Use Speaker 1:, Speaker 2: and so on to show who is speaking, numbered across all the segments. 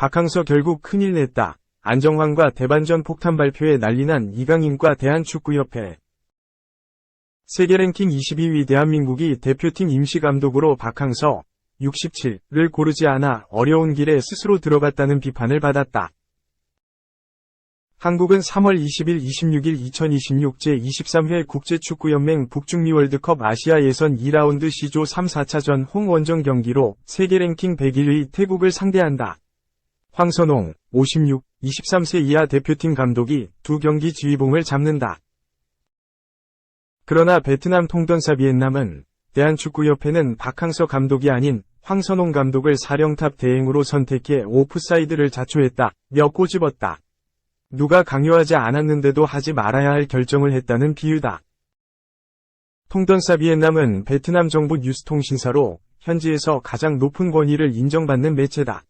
Speaker 1: 박항서 결국 큰일 냈다. 안정환과 대반전 폭탄 발표에 난리난 이강인과 대한축구협회. 세계 랭킹 22위 대한민국이 대표팀 임시감독으로 박항서 67를 고르지 않아 어려운 길에 스스로 들어갔다는 비판을 받았다. 한국은 3월 20일 26일 2026 제23회 국제축구연맹 북중미 월드컵 아시아 예선 2라운드 C조 3, 4차전 홍원정 경기로 세계 랭킹 101위 태국을 상대한다. 황선홍, 56, 23세 이하 대표팀 감독이 두 경기 지휘봉을 잡는다. 그러나 베트남 통던사 비엔남은 대한축구협회는 박항서 감독이 아닌 황선홍 감독을 사령탑 대행으로 선택해 오프사이드를 자초했다. 며 꼬집었다. 누가 강요하지 않았는데도 하지 말아야 할 결정을 했다는 비유다. 통던사 비엔남은 베트남 정부 뉴스통신사로 현지에서 가장 높은 권위를 인정받는 매체다.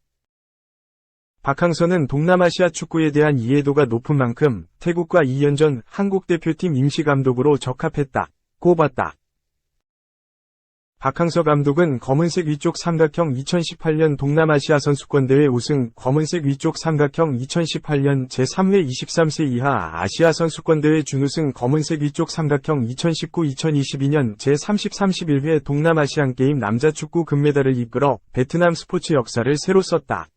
Speaker 1: 박항서는 동남아시아 축구에 대한 이해도가 높은 만큼 태국과 2년 전 한국 대표팀 임시감독으로 적합했다. 꼽았다. 박항서 감독은 검은색 위쪽 삼각형 2018년 동남아시아 선수권대회 우승, 검은색 위쪽 삼각형 2018년 제3회 23세 이하 아시아 선수권대회 준우승, 검은색 위쪽 삼각형 2019-2022년 제30-31회 동남아시안게임 남자축구 금메달을 이끌어 베트남 스포츠 역사를 새로 썼다.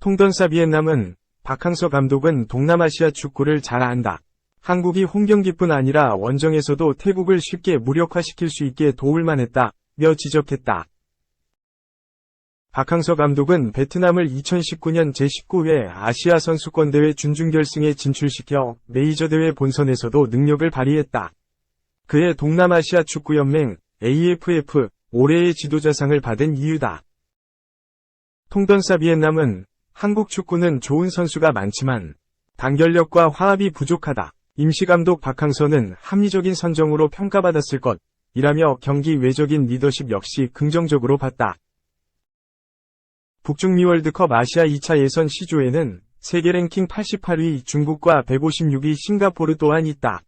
Speaker 1: 통던사 비엔남은 박항서 감독은 동남아시아 축구를 잘 안다. 한국이 홈경기뿐 아니라 원정에서도 태국을 쉽게 무력화시킬 수 있게 도울 만 했다. 며 지적했다. 박항서 감독은 베트남을 2019년 제19회 아시아 선수권대회 준중결승에 진출시켜 메이저 대회 본선에서도 능력을 발휘했다. 그의 동남아시아 축구연맹 AFF 올해의 지도자상을 받은 이유다. 통던사 비엔남은 한국 축구는 좋은 선수가 많지만 단결력과 화합이 부족하다. 임시감독 박항서는 합리적인 선정으로 평가받았을 것, 이라며 경기 외적인 리더십 역시 긍정적으로 봤다. 북중미 월드컵 아시아 2차 예선 C조에는 세계 랭킹 88위 중국과 156위 싱가포르 또한 있다.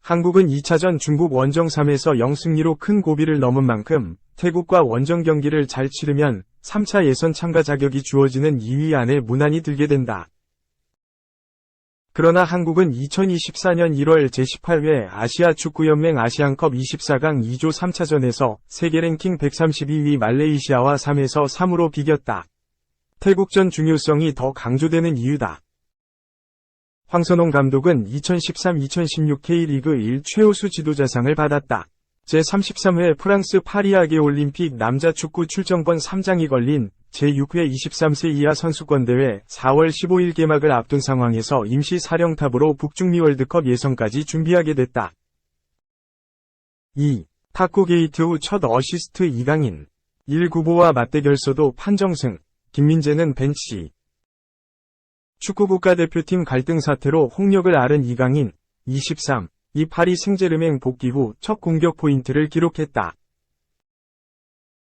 Speaker 1: 한국은 2차전 중국 원정 3에서 0승리로 큰 고비를 넘은 만큼 태국과 원정 경기를 잘 치르면 3차 예선 참가 자격이 주어지는 2위 안에 무난히 들게 된다. 그러나 한국은 2024년 1월 제18회 아시아 축구연맹 아시안컵 24강 2조 3차전에서 세계 랭킹 132위 말레이시아와 3에서 3으로 비겼다. 태국전 중요성이 더 강조되는 이유다. 황선홍 감독은 2013-2016 K리그 1 최우수 지도자상을 받았다. 제33회 프랑스 파리아게 올림픽 남자축구 출전권 3장이 걸린 제6회 23세 이하 선수권대회 4월 15일 개막을 앞둔 상황에서 임시 사령탑으로 북중미 월드컵 예선까지 준비하게 됐다. 2. 탁구 게이트 후 첫 어시스트 이강인 1 구보와 맞대결서도 판정승 김민재는 벤치 축구 국가대표팀 갈등 사태로 홍역을 앓은 이강인 23. 이 파리 생제르맹 복귀 후 첫 공격 포인트를 기록했다.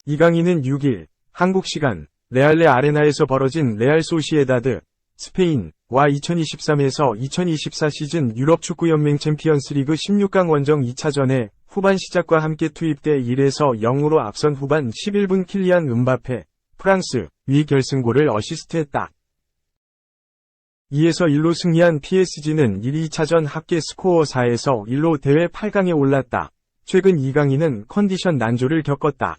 Speaker 1: 이강인은 6일 한국 시간 레알레 아레나에서 벌어진 레알 소시에다드 스페인과 2023에서 2024 시즌 유럽 축구연맹 챔피언스 리그 16강 원정 2차전에 후반 시작과 함께 투입돼 1에서 0으로 앞선 후반 11분 킬리안 은바페 프랑스 위 결승골을 어시스트했다. 2에서 1로 승리한 PSG는 1, 2차전 합계 스코어 4에서 1로 대회 8강에 올랐다. 최근 이강인은 컨디션 난조를 겪었다.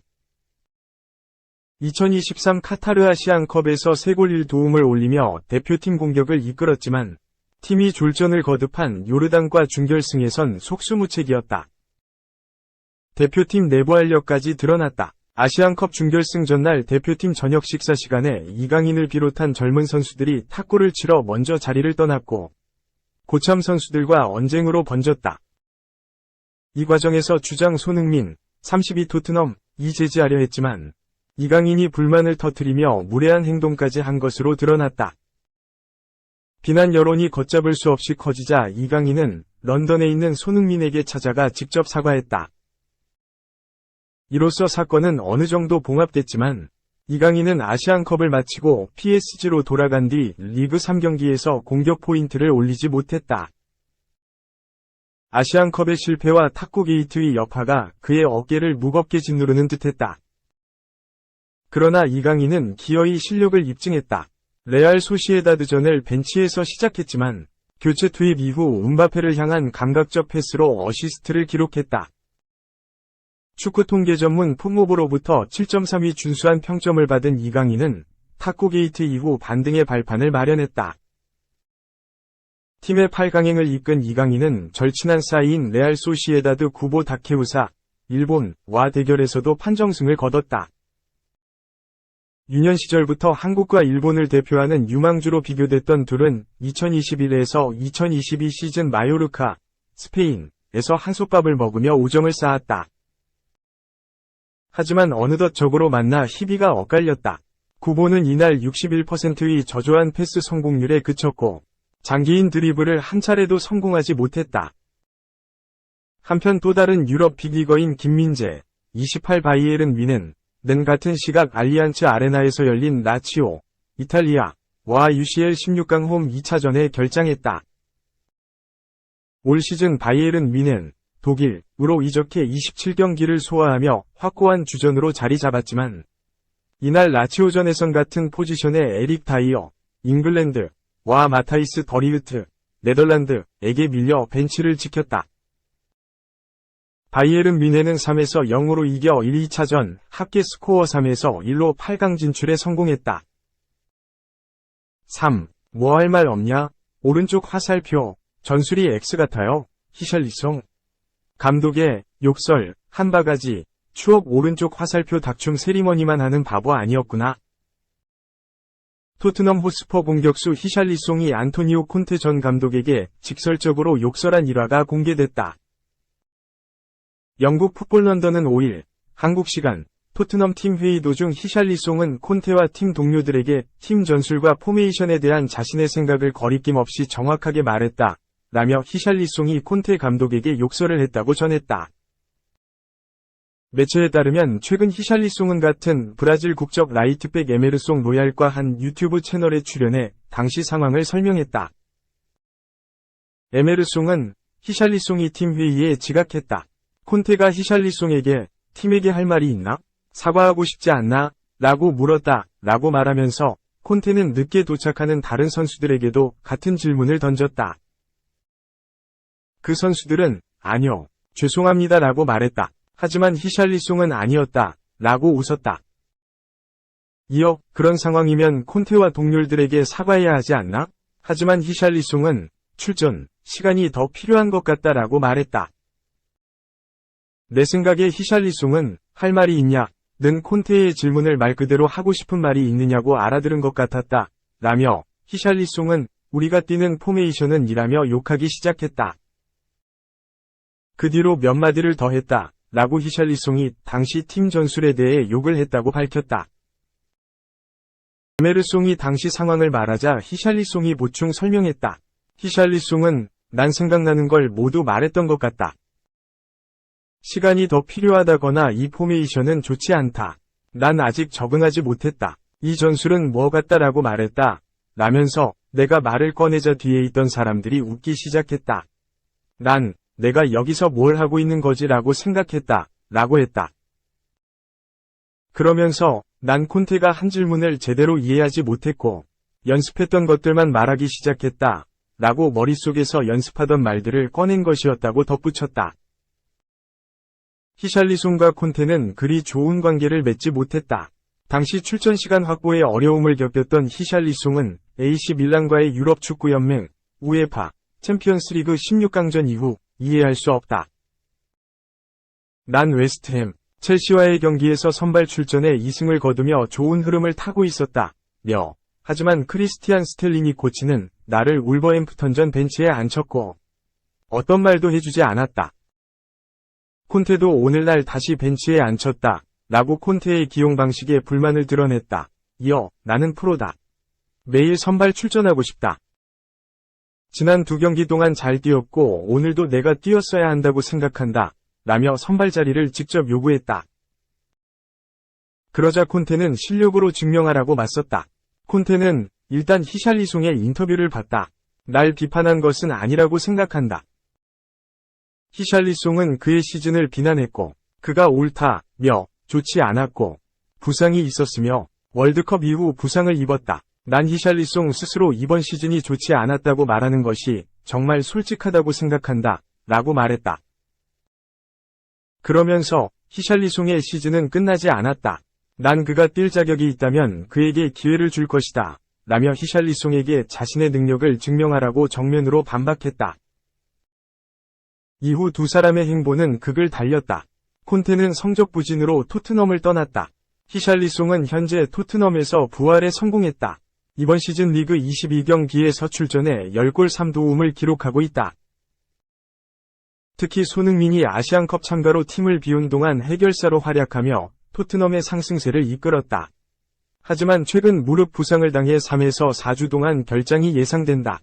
Speaker 1: 2023 카타르 아시안컵에서 3골 1도움을 올리며 대표팀 공격을 이끌었지만 팀이 졸전을 거듭한 요르단과 준결승에선 속수무책이었다. 대표팀 내부 활력까지 드러났다. 아시안컵 준결승 전날 대표팀 저녁 식사 시간에 이강인을 비롯한 젊은 선수들이 탁구를 치러 먼저 자리를 떠났고 고참 선수들과 언쟁으로 번졌다. 이 과정에서 주장 손흥민, 32 토트넘, 이 제지하려 했지만 이강인이 불만을 터뜨리며 무례한 행동까지 한 것으로 드러났다. 비난 여론이 걷잡을 수 없이 커지자 이강인은 런던에 있는 손흥민에게 찾아가 직접 사과했다. 이로써 사건은 어느 정도 봉합됐지만 이강인은 아시안컵을 마치고 PSG로 돌아간 뒤 리그 3경기에서 공격 포인트를 올리지 못했다. 아시안컵의 실패와 탁구 게이트의 여파가 그의 어깨를 무겁게 짓누르는 듯했다. 그러나 이강인은 기어이 실력을 입증했다. 레알 소시에다드전을 벤치에서 시작했지만 교체 투입 이후 음바페를 향한 감각적 패스로 어시스트를 기록했다. 축구 통계 전문 풋모브로부터 7.3위 준수한 평점을 받은 이강인은 탁구 게이트 이후 반등의 발판을 마련했다. 팀의 8강행을 이끈 이강인은 절친한 사이인 레알 소시에다드 구보 다케우사, 일본와 대결에서도 판정승을 거뒀다. 유년 시절부터 한국과 일본을 대표하는 유망주로 비교됐던 둘은 2021에서 2022 시즌 마요르카, 스페인에서 한솥밥을 먹으며 우정을 쌓았다. 하지만 어느덧 적으로 만나 희비가 엇갈렸다. 구보는 이날 61%의 저조한 패스 성공률에 그쳤고 장기인 드리블을 한 차례도 성공하지 못했다. 한편 또 다른 유럽 빅리거인 김민재, 28 바이에른 위는 는 같은 시각 알리안츠 아레나에서 열린 라치오, 이탈리아, 와 UCL 16강 홈 2차전에 결장했다. 올 시즌 바이에른 미는 독일 으로 이적해 27경기를 소화하며 확고한 주전으로 자리 잡았지만 이날 라치오전에선 같은 포지션의 에릭 다이어, 잉글랜드, 와 마타이스 더리흐트, 네덜란드에게 밀려 벤치를 지켰다. 바이에른 미네는 3에서 0으로 이겨 1, 2차전 합계 스코어 3에서 1로 8강 진출에 성공했다. 3. 뭐 할 말 없냐? 오른쪽 화살표, 전술이 X 같아요. 히샬리송. 감독의 욕설, 한 바가지, 추억 오른쪽 화살표 닥춤 세리머니만 하는 바보 아니었구나. 토트넘 호스퍼 공격수 히샬리송이 안토니오 콘테 전 감독에게 직설적으로 욕설한 일화가 공개됐다. 영국 풋볼 런던은 5일 한국 시간 토트넘 팀 회의 도중 히샬리송은 콘테와 팀 동료들에게 팀 전술과 포메이션에 대한 자신의 생각을 거리낌 없이 정확하게 말했다. 라며 히샬리송이 콘테 감독에게 욕설을 했다고 전했다. 매체에 따르면 최근 히샬리송은 같은 브라질 국적 라이트백 에메르송 로얄과 한 유튜브 채널에 출연해 당시 상황을 설명했다. 에메르송은 히샬리송이 팀 회의에 지각했다. 콘테가 히샬리송에게 팀에게 할 말이 있나? 사과하고 싶지 않나? 라고 물었다. 라고 말하면서 콘테는 늦게 도착하는 다른 선수들에게도 같은 질문을 던졌다. 그 선수들은 아니요. 죄송합니다 라고 말했다. 하지만 히샬리송은 아니었다. 라고 웃었다. 이어 그런 상황이면 콘테와 동료들에게 사과해야 하지 않나? 하지만 히샬리송은 출전 시간이 더 필요한 것 같다라고 말했다. 내 생각에 히샬리송은 할 말이 있냐? 는 콘테의 질문을 말 그대로 하고 싶은 말이 있느냐고 알아들은 것 같았다. 라며 히샬리송은 우리가 뛰는 포메이션은 이라며 욕하기 시작했다. 그 뒤로 몇 마디를 더 했다. 라고 히샬리송이 당시 팀 전술에 대해 욕을 했다고 밝혔다. 메르송이 당시 상황을 말하자 히샬리송이 보충 설명했다. 히샬리송은 난 생각나는 걸 모두 말했던 것 같다. 시간이 더 필요하다거나 이 포메이션은 좋지 않다. 난 아직 적응하지 못했다. 이 전술은 뭐 같다라고 말했다. 라면서 내가 말을 꺼내자 뒤에 있던 사람들이 웃기 시작했다. 난 내가 여기서 뭘 하고 있는 거지라고 생각했다. 라고 했다. 그러면서 난 콘테가 한 질문을 제대로 이해하지 못했고 연습했던 것들만 말하기 시작했다. 라고 머릿속에서 연습하던 말들을 꺼낸 것이었다고 덧붙였다. 히샬리송과 콘테는 그리 좋은 관계를 맺지 못했다. 당시 출전 시간 확보에 어려움을 겪었던 히샬리송은 AC 밀란과의 유럽 축구 연맹, 우에파, 챔피언스리그 16강전 이후 이해할 수 없다. 난 웨스트햄, 첼시와의 경기에서 선발 출전에 2승을 거두며 좋은 흐름을 타고 있었다. 며. 하지만 크리스티안 스텔링이 코치는 나를 울버햄프턴전 벤치에 앉혔고 어떤 말도 해주지 않았다. 콘테도 오늘날 다시 벤치에 앉혔다. 라고 콘테의 기용 방식에 불만을 드러냈다. 이어 나는 프로다. 매일 선발 출전하고 싶다. 지난 두 경기 동안 잘 뛰었고 오늘도 내가 뛰었어야 한다고 생각한다. 라며 선발 자리를 직접 요구했다. 그러자 콘테는 실력으로 증명하라고 맞섰다. 콘테는 일단 히샬리송의 인터뷰를 봤다. 날 비판한 것은 아니라고 생각한다. 히샬리송은 그의 시즌을 비난했고, 그가 옳다며 좋지 않았고, 부상이 있었으며, 월드컵 이후 부상을 입었다. 난 히샬리송 스스로 이번 시즌이 좋지 않았다고 말하는 것이 정말 솔직하다고 생각한다. 라고 말했다. 그러면서 히샬리송의 시즌은 끝나지 않았다. 난 그가 뛸 자격이 있다면 그에게 기회를 줄 것이다. 라며 히샬리송에게 자신의 능력을 증명하라고 정면으로 반박했다. 이후 두 사람의 행보는 극을 달렸다. 콘테는 성적 부진으로 토트넘을 떠났다. 히샬리송은 현재 토트넘에서 부활에 성공했다. 이번 시즌 리그 22경기에서 출전해 10골 3도움을 기록하고 있다. 특히 손흥민이 아시안컵 참가로 팀을 비운 동안 해결사로 활약하며 토트넘의 상승세를 이끌었다. 하지만 최근 무릎 부상을 당해 3에서 4주 동안 결장이 예상된다.